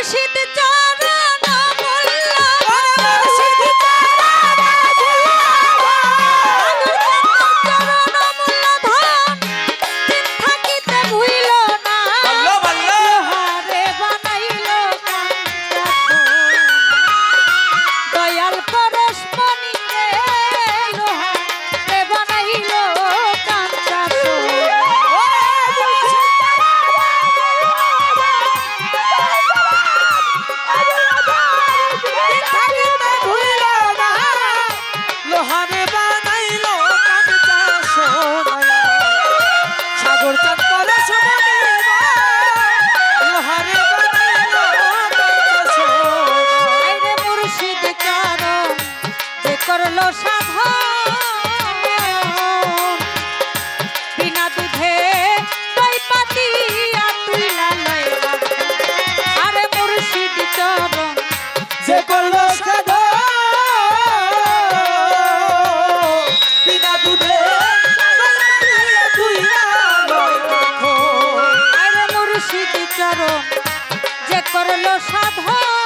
মুর্শিদ চরণ চাঁদ চরণ যে করল সাধন।